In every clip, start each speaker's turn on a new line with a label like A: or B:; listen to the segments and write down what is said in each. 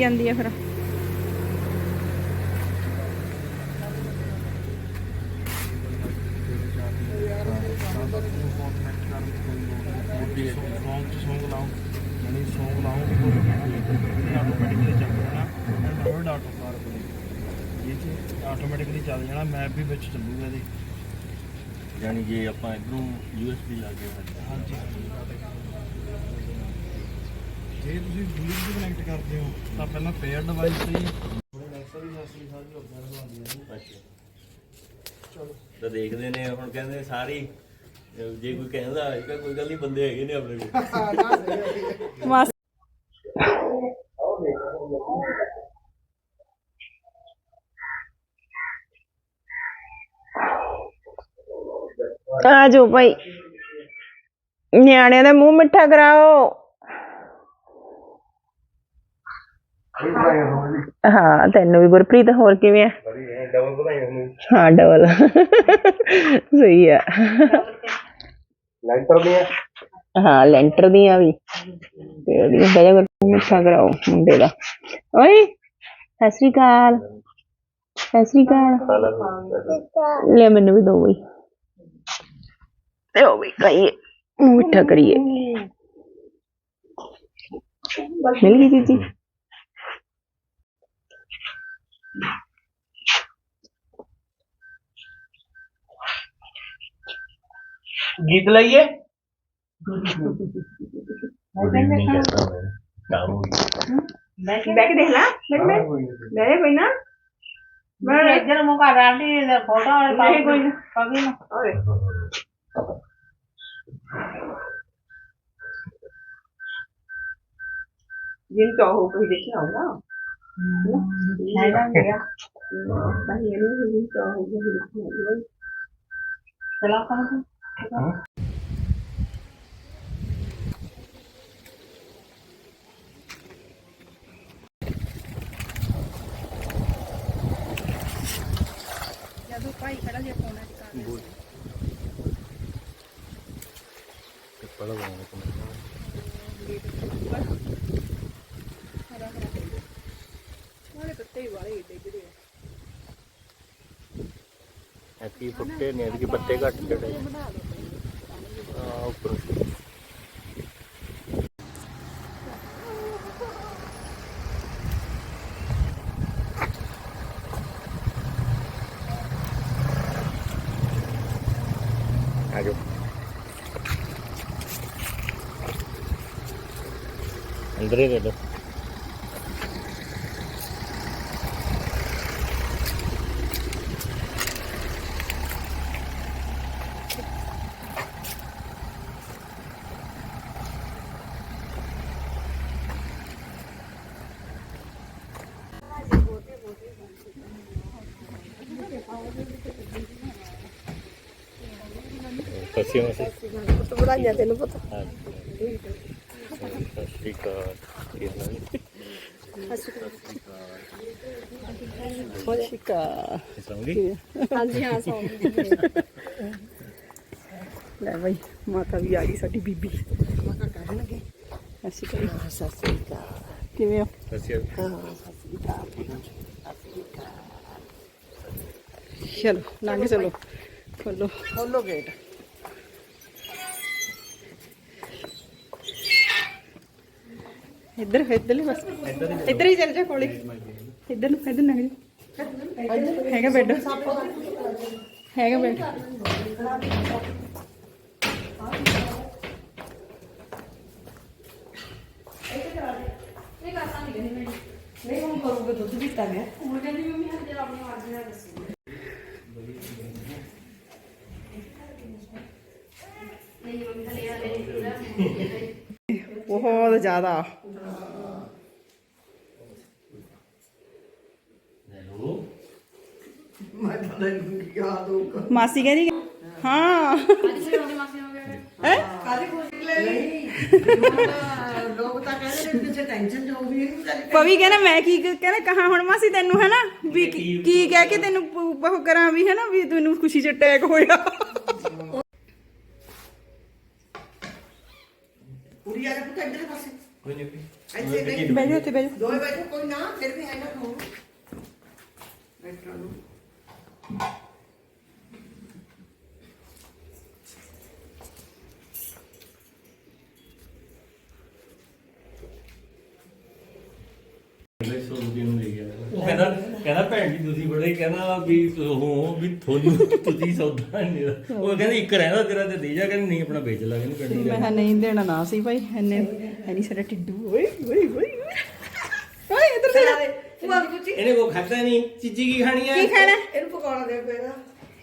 A: ਜਾਂਦੀ ਆ ਫਿਰ।
B: ਚੱਲ ਜਾਣਾ ਆਟੋਮੈਟਿਕਲੀ ਚੱਲ ਜਾਣਾ ਮੈਪ ਵੀ ਵਿੱਚ ਚੱਲੂਗਾ ਇਹਦੇ
C: ਯਾਨੀ ਜੇ ਆਪਾਂ ਇਧਰੋਂ ਯੂਐਸਬੀ ਲਾ ਕੇ
B: ਹਾਂਜੀ। ਜੇ ਤੁਸੀਂ ਬਲੂਟੁੱਥ ਕਨੈਕਟ ਕਰਦੇ ਹੋ ਤਾਂ ਪਹਿਲਾਂ ਪੇਅਰ ਡਿਵਾਈਸ ਤੇ
C: ਚਲੋ ਤਾਂ ਦੇਖਦੇ ਨੇ ਹੁਣ ਕਹਿੰਦੇ ਸਾਰੀ ਜੇ ਕੋਈ ਕਹਿੰਦਾ ਹੋਏਗਾ ਕੋਈ ਗੱਲ ਨਹੀਂ ਬੰਦੇ ਹੈਗੇ ਨੇ ਆਪਣੇ ਕੋਲ।
A: ਮਾਸ ਆ ਜਾਓ ਭਾਈ। ਨਿਆਣਿਆਂ ਦਾ ਮੂੰਹ ਮਿੱਠਾ ਕਰਾਓ। ਹਾਂ। ਤੈਨੂੰ ਵੀ ਗੁਰਪ੍ਰੀਤ ਹੋਰ ਕਿਵੇਂ ਆ?
C: ਡਬਲ ਵਧਾਈ ਉਹਨੂੰ
A: ਹਾਂ ਡਬਲ ਸਹੀ ਆ।
C: ਲੈਂਟਰ ਦੇ
A: ਹਾਂ ਲੈਂਟਰ ਦੀਆਂ ਵੀ। ਤੇ ਉਹਦੀਆਂ ਬਜਾ ਕਰ ਮਿੱਠਾ ਕਰਾਓ ਮੁੰਡੇ ਦਾ। ਓਏ ਸਤਿ ਸ੍ਰੀ ਅਕਾਲ। ਸਤਿ ਸ੍ਰੀ ਅਕਾਲ। ਲੈ ਮੈਨੂੰ ਵੀ ਦੋ ਬਈ। ਤੇ ਉਹ ਵੀ ਕਹੀਏ ਮਿੱਠਾ ਕਰੀਏ। ਮਿਲ ਗਈ ਜੀਜੀ
B: ਗੀਤ ਲਈਏ
C: ਨਹੀਂ ਕਰਦਾ ਮੈਂ ਕੰਮ ਹੋ ਗਿਆ
A: ਬੈਠ ਕੇ ਦੇਖ ਲੈ ਬੈਠ ਬੈਠ ਲੈ ਕੋਈ ਨਾ ਮੈਂ
D: ਇੱਧਰ ਮੁਕਾ ਰਾਂਡੀ ਦੇ ਫੋਟੋ ਵਾਲੇ
A: ਨਹੀਂ ਕੋਈ ਨਾ
D: ਕਵੀ ਨਾ
A: ਓਏ ਜਿੰਨ ਚਾਹੋ ਕੋਈ ਦੇਖਿਆ ਹੋਗਾ
D: ਹੈਗਾ ਗਿਆ
A: ਨਹੀਂ ਇਹਨੂੰ ਜਿੰਨ ਚਾਹੋ ਕੋਈ ਦੇਖਿਆ ਹੋਗਾ
D: ਚਲਾ ਕਰ
A: ਜਦੋਂ ਭਾਈ ਖੜਾ ਜੇ ਫੋਨ ਅੱਜ ਕਰ
C: ਪੜਾ ਬਣਾਉਣਾ
A: ਵਾਲੇ ਪੱਤੇ ਹੀ ਵਾਲੇ ਡਿੱਗਦੇ ਆ
C: ਐਤਕੀ ਫੁੱਟੇ ਨੇ? ਐਤਕੀ ਪੱਤੇ ਘੱਟ ਚੜੇ ਆ ਉੱਪਰ Ayo. Andre dulu. ਸਸੀ ਮਸੀ
A: ਪੁੱਤ ਵਧਾਈਆਂ ਤੈਨੂੰ ਪੁੱਤ
C: ਸਤਿ ਸ਼੍ਰੀ ਅਕਾਲ
A: ਸ਼ਿਕਾ
C: ਸਮਝੀ
A: ਹਾਂਜੀ ਹਾਂ ਸੌਂ ਲੈ ਬਈ ਮਾਤਾ ਵੀ ਆ ਗਈ ਸਾਡੀ ਬੀਬੀ ਮਾਤਾ ਕਰਨ ਲੱਗੇ ਅਸੀਂ ਕਰੀ ਸਸਰੀ ਕਾ ਕਿਵੇਂ ਹੋ
C: ਸਸੀ
A: ਚਲੋ ਲੰਘ ਚਲੋ ਖੋਲੋ
D: ਖੋਲੋ ਗੇਟ
A: ਇੱਧਰ ਇੱਧਰ ਹੀ ਬਸ। ਇੱਧਰ ਹੀ ਚੱਲ ਜਾ ਕੋਲੇ। ਇੱਧਰ ਨੂੰ, ਇੱਧਰ ਲੰਘ ਜਾ ਹੈਗਾ ਬੈੱਡ। ਹੈਗਾ ਬੈੱਡ।
D: ਨਹੀਂ ਹੁਣ ਕਰੂਗੇ ਦੁੱਧ ਪੀਤਾ ਮੈਂ
A: ਬਹੁਤ ਜ਼ਿਆਦਾ।
D: ਮੈਂ ਤਾਂ ਨਹੀਂ ਯਾਦ ਹੋਊਗਾ।
A: ਮਾਸੀ ਕਹਿੰਦੀ ਹਾਂ।
D: ਲੋਕ ਤਾਂ ਕਹਿੰਦੇ ਨੇ ਪਿੱਛੇ ਟੈਨਸ਼ਨ ਜੋ ਵੀ ਨਹੀਂ ਚੱਲ
A: ਪਵੀ ਕਹਿੰਦਾ ਮੈਂ ਕੀ ਕਹਿੰਦਾ ਕਹਾ ਹੁਣ ਮਾਸੀ ਤੈਨੂੰ ਹੈ ਨਾ ਵੀ ਕੀ ਕੀ ਕਹਿ ਕੇ ਤੈਨੂੰ ਪ- ਉਹ ਕਰਾਂ ਵੀ ਹੈ ਨਾ ਵੀ ਤੈਨੂੰ ਖੁਸ਼ੀ ਚ ਅਟੈਕ ਹੋਇਆ।
D: ਕੁੜੀ ਆ ਪੁੱਤ ਇੱਧਰ ਪਾਸੇ।
C: ਕੋਈ ਨਹੀਂ
E: ਇੱਥੇ
A: ਬੈਠੋ ਉੱਥੇ ਬੈਠੋ
E: ਦੋਏ ਬੈਠੇ ਕੋਈ ਨਾ ਫਿਰ ਵੀ ਹੈ ਨਾ ਖੋ ਬੈਠੋ ਨੂੰ
C: ਉਹ ਕਹਿੰਦਾ ਕਹਿੰਦਾ ਭੈਣ ਜੀ ਤੁਸੀਂ ਬੜੇ ਕਹਿੰਦਾ ਵੀ ਹੋ ਵੀ ਤੁਹਾਨੂੰ ਤੁਸੀਂ ਸੌਦਾ ਨਹੀਂ ਉਹ ਕਹਿੰਦਾ ਇੱਕ ਰਹਿੰਦਾ ਤੇਰਾ ਤੇ ਦੇ ਜਾ ਕਹਿੰਦਾ ਨਹੀਂ ਆਪਣਾ ਵੇਚ ਲਾ ਕਹਿੰਦਾ ਪਿੰਡ
A: ਮੈਂ ਕਿਹਾ ਨਹੀਂ ਦੇਣਾ ਨਾ ਸੀ ਭਾਈ ਐਨੇ ਐਨੀ ਸਾਡਾ ਟਿੱਡੂ ਓਏ ਓਏ ਓਏ। ਓਏ ਇੱਧਰ ਦੇ
E: ਭੂਆ ਨੂੰ ਪੁੱਛੀ
C: ਇਹਨੇ ਕੋ ਖਾਦਾ ਨਹੀਂ ਚੀਜੀ ਕੀ ਖਾਣੀ ਆ?
A: ਕੀ ਖਾਣਾ?
E: ਇਹਨੂੰ ਪਕਾਉਣਾ ਦੇ ਪੈਣਾ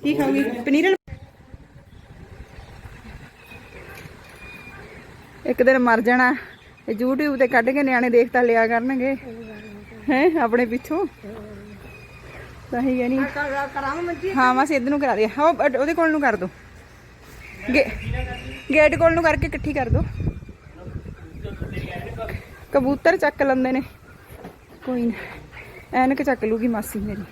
A: ਕੀ ਖਾਓਗੀ? ਪਨੀਰ? ਇੱਕ ਦਿਨ ਮਰ ਜਾਣਾ। ਇਹ YouTube ਤੇ ਕੱਢ ਕੇ ਨਿਆਣੇ ਦੇਖ ਤਾਂ ਲਿਆ ਕਰਨਗੇ। ਹੈ ਆਪਣੇ ਪਿੱਛੋਂ? ਤਾਂ ਹੀ
E: ਮੰਜੀ।
A: ਹਾਂ ਮਾਸੀ ਇੱਧਰ ਨੂੰ ਕਰਾ ਦੇ। ਹਾਂ ਉਹ- ਉਹਦੇ ਕੋਲ ਨੂੰ ਕਰ ਦੋ। ਗੇਟ ਕੋਲ ਨੂੰ ਕਰਕੇ ਇਕੱਠੀ ਕਰ ਦੋ। ਕਬੂਤਰ ਚੱਕ ਲੈਂਦੇ ਨੇ। ਕੋਈ ਨਾ। ਐਨਕ ਚੱਕ ਲੂਗੀ ਮਾਸੀ ਮੇਰੀ।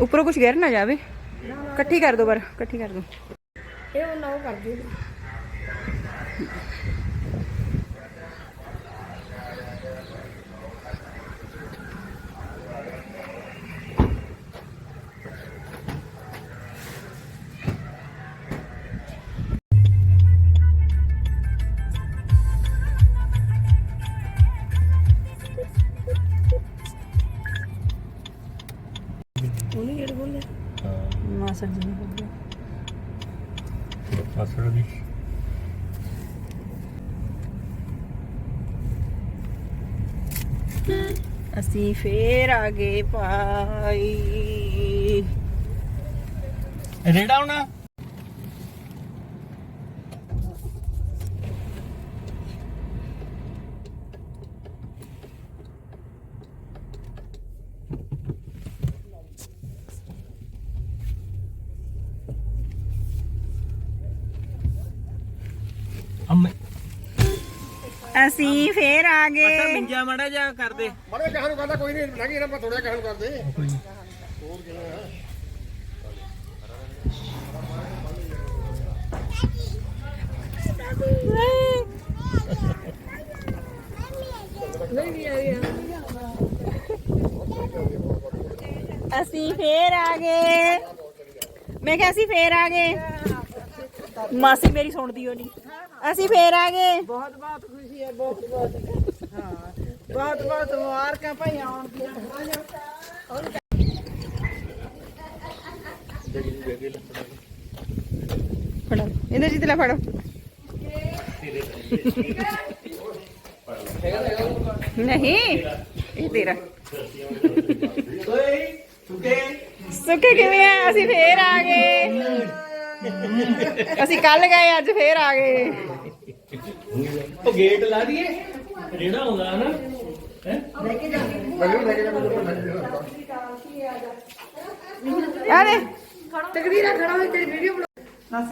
A: ਉੱਪਰੋਂ ਕੁਝ ਗਿਰ ਨਾ ਜਾਵੇ। ਇਕੱਠੀ ਕਰ ਦੋ ਪਰ, ਇਕੱਠੀ ਕਰ ਦੋ।
E: ਇਹ ਉਹ ਨਾ ਕਰ ਦੇ
A: ਅਸੀਂ ਫੇਰ ਆ ਗਏ ਭਾਈ
C: ਰੇੜਾ ਹੋਣਾ ਅੰਮੇ
A: ਅਸੀਂ ਫੇਰ ਆ ਗਏ
C: ਮਿੰਜਾ ਮੜਾ ਜਾ ਕਰਦੇ
F: ਬੜੇ ਕਹਾਂ ਨੂੰ ਕਹਿੰਦਾ ਕੋਈ ਨਹੀਂ ਲੰਘੀ ਨਾ ਮੈਂ ਥੋੜਾ ਕਹਾਂ ਨੂੰ ਕਰਦੇ
A: ਅਸੀਂ ਫੇਰ ਆ ਗਏ। ਮੈਂ ਕਿਹਾ ਅਸੀਂ ਫੇਰ ਆ ਗਏ। ਮਾਸੀ ਮੇਰੀ ਸੁਣਦੀ ਹੋ ਨਹੀਂ ਅਸੀਂ ਫੇਰ ਆ ਗਏ।
E: ਬਹੁਤ ਬਹੁਤ ਖੁਸ਼ੀ ਹੈ ਬਹੁਤ ਬਹੁਤ ਬਹੁਤ ਬਹੁਤ ਮੁਬਾਰਕਾਂ ਭਾਈ ਆਉਣ ਦੀਆਂ।
A: ਫੜੋ। ਇਹਦੇ ਜੀ ਲੈ ਫੜੋ। ਨਹੀਂ, ਇਹ ਤੇਰਾ।
C: ਓਏ ਸੁੱਕੇ
A: ਕਿਵੇਂ ਆ? ਅਸੀਂ ਫੇਰ ਆ ਗਏ। ਅਸੀਂ ਕੱਲ ਗਏ, ਅੱਜ ਫੇਰ ਆ ਗਏ।
C: ਉਹ ਗੇਟ ਲਾ ਦਈਏ। ਰੇੜਾ ਹੁੰਦਾ ਹੈ
F: ਮੈਨੂੰ
A: ਅਰੇ
E: ਤਕਦੀਰਾ ਖੜਾ ਹੋਈ ਤੇਰੀ ਵੀਡੀਓ ਬਣਾ
A: ਹੂੰ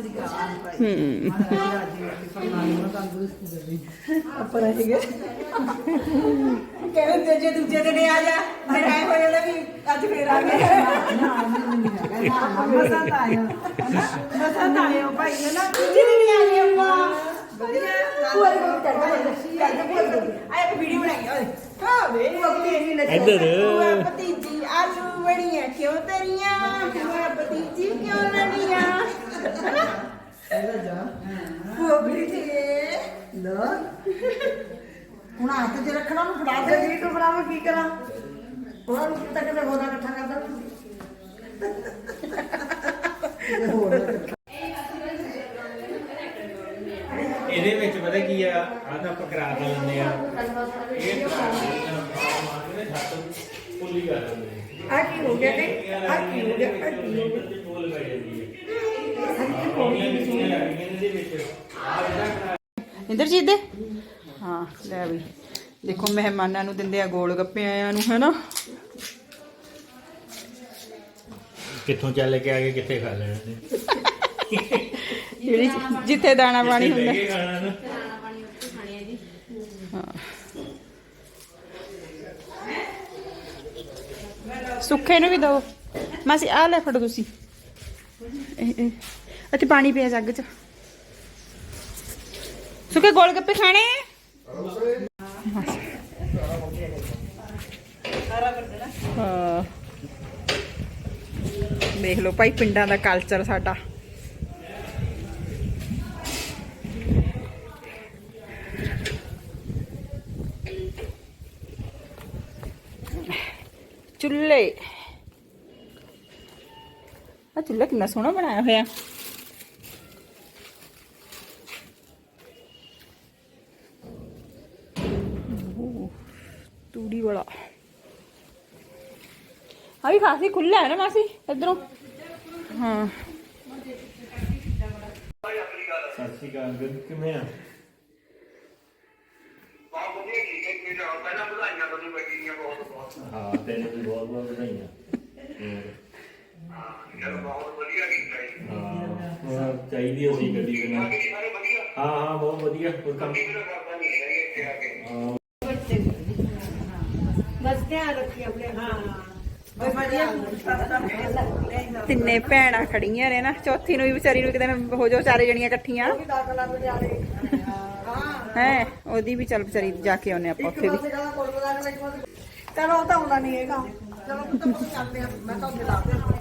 E: ਕਹਿੰਦੇ ਤੇ ਜੇ ਦੂਜੇ ਦਿਨ ਆ ਜਾ ਫਿਰ ਐ ਹੋ ਜਾਂਦਾ ਵੀ ਅੱਜ ਫੇਰ ਆ ਗਏ ਮਸਾਂ ਤਾਂ ਆਇਆ ਮਸਾਂ ਤਾਂ ਆਇਆ ਭਾਈ ਨਾ ਦੂਜੇ ਦਿਨ ਆ ਗਏ ਆਪਾਂ ਵਧੀਆ ਪੂਰੇ ਕੋਲ ਕਰਦਾ ਆਏ ਵੀਡੀਓ ਬਣਾਈ ਓਏ ਹਾਂ ਵੇ ਮੱਕੀ ਨਹੀਂ ਨੱਚ
C: ਇੱਧਰ।
E: ਭਤੀਜੀ ਆਲੂ ਬੜੀਆਂ ਕਿਉਂ ਤਰੀਆਂ? ਭੂਆ ਭਤੀਜੀ ਕਿਉਂ ਲੜੀਆਂ? ਉਹ ਵੀ ਤੇ ਲੋ ਹੁਣ ਹੱਥ 'ਚ ਰੱਖਣਾ ਨੂੰ ਫੜਾ ਦੇ। ਜੀ ਤੂੰ ਫੜਾਵਾਂ ਕੀ ਕਰਾਂ? ਉਹਨਾਂ ਨੂੰ ਕਿਤਾ ਕਿਤੇ ਹੋਦਾ ਇਕੱਠਾ ਕਰਦਾ?
C: ਇਹਦੇ ਵਿੱਚ ਪਤਾ ਕੀ ਆ? ਆਹ ਤਾਂ ਆਪਾਂ ਕਰਾ ਤਾਂ ਲੈਂਦੇ ਆ। ਇਹ ਕਰਾ ਕੇ ਮਾਰਦੇ ਨੇ ਛੱਤ ਪੁੱਲੀ ਕਰ ਦਿੰਦੇ
E: ਆ। ਕੀ ਹੋ ਗਿਆ ਕਿ ਆ ਕੀ ਹੋ ਗਿਆ? ਆ ਕੀ ਹੋ ਗਿਆ?
C: ਨੇ ਬੋਲ ਪੈ ਜਾਂਦੀ ਹੈ ਪੌੜੀਆਂ ਕਿੰਨੀਆਂ ਲੱਗੀਆਂ ਇਹਦੇ ਵਿੱਚ ਆ। ਜਿਹੜਾ ਕਰਾ
A: ਇੰਦਰਜੀਤ ਦੇ? ਹਾਂ ਲੈ ਵੀ। ਦੇਖੋ ਮਹਿਮਾਨਾਂ ਨੂੰ ਦਿੰਦੇ ਆ ਗੋਲ ਗੱਪੇ ਆਇਆਂ ਨੂੰ ਹੈਨਾ?
C: ਕਿੱਥੋਂ ਚੱਲ ਕੇ ਆ ਕੇ ਕਿੱਥੇ ਖਾ ਲੈਣੇ ਨੇ?
A: ਜਿਹੜੀ ਜਿੱਥੇ ਦਾਣਾ ਪਾਣੀ ਹੁੰਦਾ।
C: ਖਾਣਾ ਨਾ
A: ਸੁੱਖੇ ਨੂੰ ਵੀ ਦਿਓ ਮਾਸੀ ਆ ਲੈ ਫੜੋ ਤੁਸੀਂ। ਇਹ ਇਹ। ਇੱਥੇ ਪਾਣੀ ਪਿਆ ਜੱਗ 'ਚ। ਸੁੱਕੇ ਗੋਲ ਗੱਪੇ ਖਾਣੇ? ਹਾਂ। ਦੇਖ ਲਓ ਭਾਈ ਪਿੰਡਾਂ ਦਾ ਕਲਚਰ ਸਾਡਾ। ਚੁੱਲ੍ਹੇ। ਆ ਚੁੱਲ੍ਹਾ ਕਿੰਨਾ ਸੋਹਣਾ ਬਣਾਇਆ ਹੋਇਆ। ਓਹ, ਤੂੜੀ ਵਾਲਾ। ਆ ਵੀ ਖਾਸੀ ਖੁੱਲਾ ਹੈ ਨਾ ਮਾਸੀ ਇਧਰੋਂ।
C: ਤੈਨੂੰ ਵੀ ਬਹੁਤ ਬਹੁਤ ਵਧਾਈਆਂ ਹਾਂ ਹਾਂ ਚਾਹੀਦੀ ਸੀ ਗੱਡੀ ਦੇ ਨਾਲ ਹਾਂ ਹਾਂ ਬਹੁਤ ਵਧੀਆ ਕੋਈ ਕੰਮ? ਹਾਂ।
A: ਤਿੰਨੇ ਭੈਣਾਂ ਖੜੀਆਂ ਨੇ ਨਾ ਚੌਥੀ ਨੂੰ ਵੀ ਵਿਚਾਰੀ ਨੂੰ ਕਿਤੇ ਨਾ ਹੋ ਜਾਓ ਚਾਰੇ ਜਣੀਆਂ ਇਕੱਠੀਆਂ। ਹੈ। ਉਹਦੀ ਵੀ ਚੱਲ ਵਿਚਾਰੀ ਜਾ ਕੇ ਆਉਨੇ ਆਪਾਂ ਉੱਥੇ ਵੀ।
F: ਚਲੋ ਉਹ ਤਾਂ ਆਉਂਦਾ ਨਹੀਂ ਹੈਗਾ। แล้เราก็ต้องกั
C: น
E: เนี่ยแมาต้องเวลาเนี่ย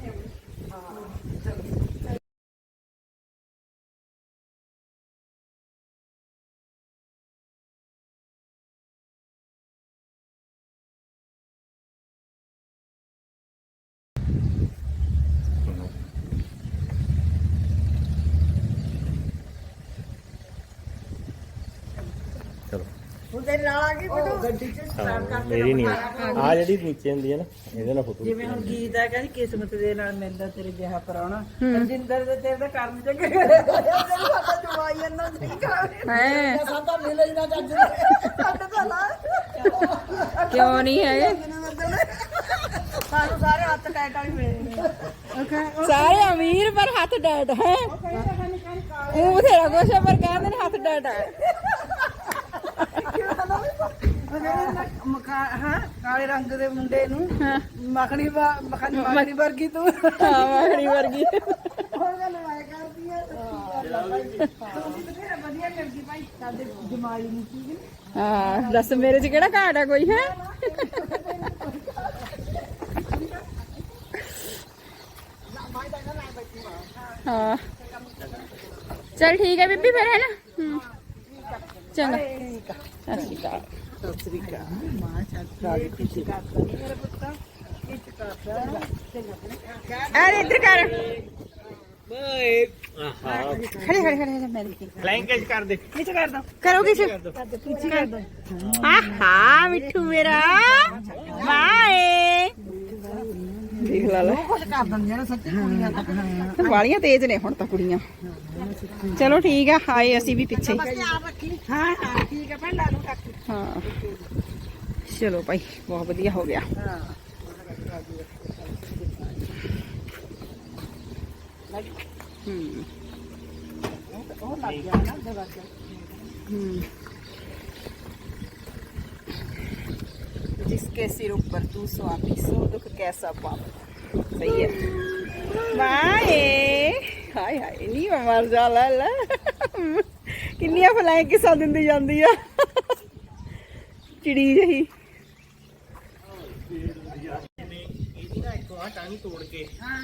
F: ਹੁਣ ਤੇਰੇ ਨਾਲ ਆ ਗਈ ਬਿਟੂ ਗੱਡੀ 'ਚ ਸਟਾਰਟ ਕਰ
C: ਮੇਰੀ ਨਹੀਂ ਆ। ਜਿਹੜੀ ਨੀਚੇ ਹੁੰਦੀ ਹੈ ਨਾ ਇਹਦੇ ਨਾਲ ਫੋਟੋ
F: ਜਿਵੇਂ ਹੁਣ ਗੀਤ ਹੈ ਕਹਿੰਦੀ ਕਿਸਮਤ ਦੇ ਨਾਲ ਮਿਲਦਾ ਤੇਰੇ ਜਿਹਾ ਪਰਾਉਣਾ ਰਜਿੰਦਰ ਦੇ ਤੇਰੇ ਦਾ ਕਰਮ ਚੰਗੇ ਤੇਰੇ ਸਾਡਾ ਜਵਾਈ ਇਹਨਾਂ ਨਹੀਂ ਕਰਾਵੇ
A: ਹੈ।
F: ਸਾਡਾ ਮਿਲੇ ਹੀ ਨਾ ਜੱਜ ਸਾਡਾ ਤਾਂ ਲਾ
A: ਕਿਉਂ ਨਹੀਂ ਹੈਗੇ
F: ਸਾਨੂੰ ਸਾਰੇ ਹੱਥ ਟੈਟਾ ਹੀ ਮਿਲੇ
A: ਸਾਰੇ ਅਮੀਰ ਪਰ ਹੱਥ ਡੈਡ ਹੈ। ਉਹ ਬਥੇਰਾ ਕੁਛ ਹੈ ਪਰ ਕਹਿੰਦੇ ਨੇ ਹੱਥ ਡੈਡ ਹੈ
F: ਮਕਾ ਹਾਂ ਕਾਲੇ ਰੰਗ ਦੇ ਮੁੰਡੇ ਨੂੰ ਮੱਖਣੀ ਵਾ- ਮੱਖਣੀ ਮੱਖਣੀ ਵਰਗੀ ਤੂੰ
A: ਹਾਂ ਮੱਖਣੀ ਵਰਗੀ
F: ਹੋਰ ਗੱਲ ਆਇਆ ਕਰਦੀ ਆ ਤੂੰ ਵੀ ਬਥੇਰਾ ਵਧੀਆ ਕਰਦੀ ਭਾਈ ਸਾਡੇ ਜਮਾਈ ਨੂੰ ਠੀਕ ਨੇ
A: ਹਾਂ ਦੱਸ ਮੇਰੇ 'ਚ ਕਿਹੜਾ ਘਾਟ ਹੈ ਕੋਈ ਹੈ ਹਾਂ ਚਲ ਠੀਕ ਹੈ ਬੀਬੀ ਫਿਰ ਹੈ ਨਾ ਹੂੰ ਚੰਗਾ ਸਤਿ ਸ਼੍ਰੀ ਅਕਾਲ
F: ਸਤਿ ਸ੍ਰੀ ਅਕਾਲ। ਮਾਂ ਚਾਚਾ ਦੀ ਪਿੱਛੇ ਕਰਦਾ ਨੀ ਮੇਰੇ ਪੁੱਤਾਂ ਪਿੱਛੇ ਕਰਦਾ
A: ਅਰੇ ਇੱਧਰ ਕਰ।
C: ਆਹਾ
A: ਖੜੇ ਖੜੇ ਖੜੇ ਮੈਂ ਦੇਖੀ
C: ਫਲਾਈਂਗ ਕੈਚ ਕਰ ਦੇ।
F: ਪਿੱਛੇ ਕਰ ਦੋ।
A: ਕਰੋ ਕਿਸ
F: ਪਿੱਛੇ ਕਰ ਦੋ।
A: ਆਹਾ ਮਿੱਠੂ ਮੇਰਾ। ਵਾਏ। ਦੇਖ ਲਾ ਲੈ।
F: ਕੁਝ ਕਰ ਦਿੰਦੀਆਂ ਨੇ ਸੱਚੀ ਕੁੜੀਆਂ ਤਾਂ
A: ਵਾਲੀਆਂ ਤੇਜ਼ ਨੇ ਹੁਣ ਤਾਂ ਕੁੜੀਆਂ। ਚਲੋ ਠੀਕ ਆ ਆਏ ਅਸੀਂ ਵੀ ਪਿੱਛੇ
F: ਹਾਂ ਹਾਂ ਠੀਕ ਹੈ ਭੈਣ ਲਾ ਲੂ ਕੱਟ
A: ਹਾਂ ਚਲੋ ਭਾਈ ਬਹੁਤ ਵਧੀਆ ਹੋ ਗਿਆ ਹੂੰ
F: ਉਹ ਲੱਗ ਗਿਆ ਨਾ ਦਰਵਾਜ਼ਾ
A: हम्म। जिसके सिर ऊपर तू स्वामी सो दुख कैसा पाप सही है वाए ਹਾਏ ਹਾਏ ਨਹੀਂ ਮੈਂ ਮਰ ਜਾ ਲੈ ਲੈ। ਕਿੰਨੀਆਂ ਫਲਾਈਆਂ ਕਿਸਾ ਦਿੰਦੀ ਜਾਂਦੀ ਆ। ਚਿੜੀ ਜਹੀ।
C: ਇਹਦੀ ਨਾ ਇੱਕ ਆ ਟਾਹਣੀ ਤੋੜ ਕੇ ਹਾਂ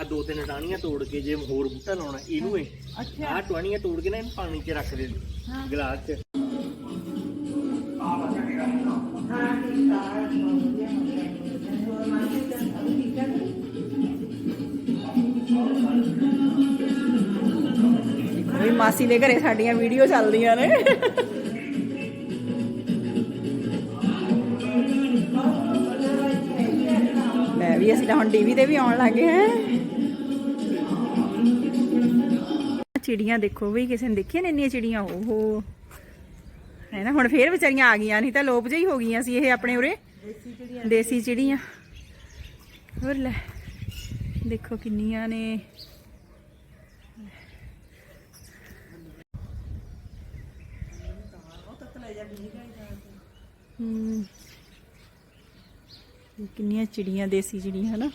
C: ਆ ਦੋ ਤਿੰਨ ਟਾਹਣੀਆਂ ਤੋੜ ਕੇ ਜੇ ਹੋਰ ਬੂਟਾ ਲਾਉਣਾ ਇਹਨੂੰ ਇਹ। ਆ ਟਾਹਣੀਆਂ ਤੋੜ ਕੇ ਨਾ ਇਹਨੂੰ ਪਾਣੀ 'ਚ ਰੱਖ ਦੇ। ਗਲਾਸ 'ਚ।
A: ਮਾਸੀ ਦੇ ਘਰੇ ਸਾਡੀਆਂ ਵੀਡੀਓ ਚੱਲਦੀਆਂ ਨੇ। ਮੈਂ ਵੀ ਅਸੀਂ ਤਾਂ ਹੁਣ ਟੀਵੀ ਤੇ ਵੀ ਆਉਣ ਲੱਗੇ ਹਾਂ। ਚਿੜੀਆਂ ਦੇਖੋ ਵੀ, ਕਿਸੇ ਨੇ ਦੇਖੀਆਂ ਨੇ ਇੰਨੀਆਂ ਚਿੜੀਆਂ? ਓਹੋ। ਹੈ ਨਾ, ਹੁਣ ਫੇਰ ਵਿਚਾਰੀਆਂ ਆ ਗਈਆਂ, ਨਹੀਂ ਤਾਂ ਲੋਪ ਜਿਹੀ ਹੋ ਗਈਆਂ ਸੀ ਇਹ ਆਪਣੇ ਉਰੇ। ਦੇਸੀ ਚਿੜੀਆਂ। ਹੋਰ ਲੈ, ਦੇਖੋ ਕਿੰਨੀਆਂ ਨੇ। ਕਿੰਨੀਆਂ ਚਿੜੀਆਂ ਦੇਸੀ ਚਿੜੀਆਂ ਹਨਾ?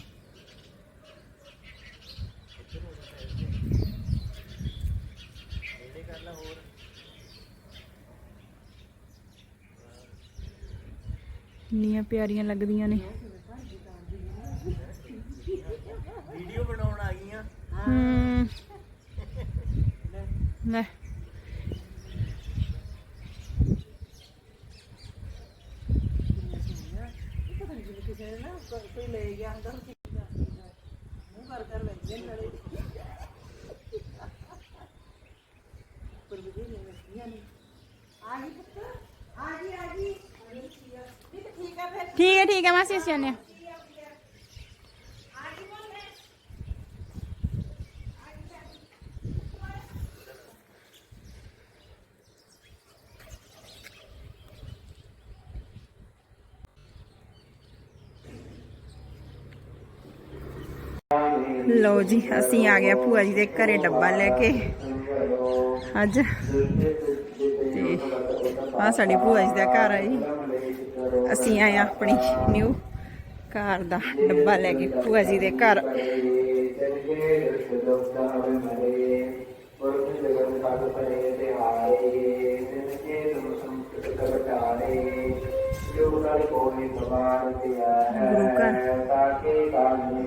D: ਕਿੰਨੀਆਂ ਪਿਆਰੀਆਂ ਲੱਗਦੀਆਂ ਨੇ।
C: ਵੀਡੀਓ ਬਣਾਉਣ ਆ ਗਈਆਂ
D: ਹੂੰ। ਲੈ।
F: ਕੋਈ ਲੈ ਗਿਆ ਹੁੰਦਾ ਮੂੰਹ ਕਰ ਕਰ ਲੈਂਦੇ ਨੇ ਨਾਲੇ ਪਰ ਵੀ ਨਹੀਂ ਲੱਗੀਆਂ ਨੇ ਆ ਗਈ ਪੁੱਤ ਆ ਗਈ ਆ ਗਈ ਠੀਕ ਠੀਕ ਆ ਫਿਰ
D: ਠੀਕ ਹੈ ਠੀਕ ਹੈ ਮਾਸੀ ਅਸੀਂ ਜਾਂਦੇ ਹਾਂ ਲੋ ਜੀ, ਅਸੀਂ ਆ ਗਿਆ ਭੂਆ ਜੀ ਦੇ ਘਰੇ ਡੱਬਾ ਲੈ ਕੇ। ਅੱਜ। ਤੇ ਆ ਸਾਡੀ ਭੂਆ ਜੀ ਦਾ ਘਰ ਆ ਜੀ। ਅਸੀਂ ਆਏ ਹਾਂ ਆਪਣੀ ਨਿਊ ਘਰ ਦਾ ਡੱਬਾ ਲੈ ਕੇ, ਭੂਆ ਜੀ ਦੇ ਘਰ। ਗੁਰੂ ਘਰ।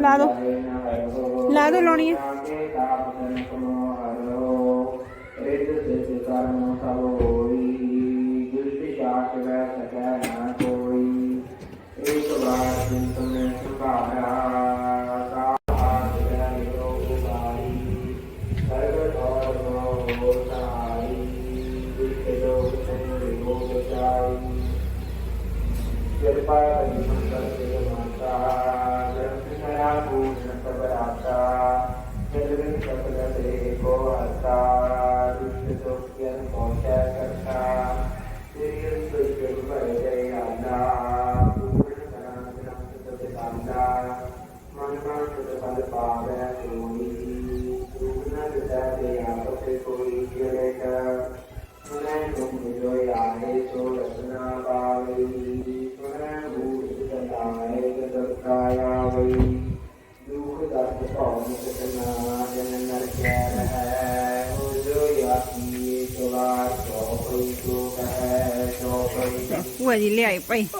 D: ਲਾ ਦੋ ਲਾ ਦੋ ਲਾਉਣੀ ਹੈ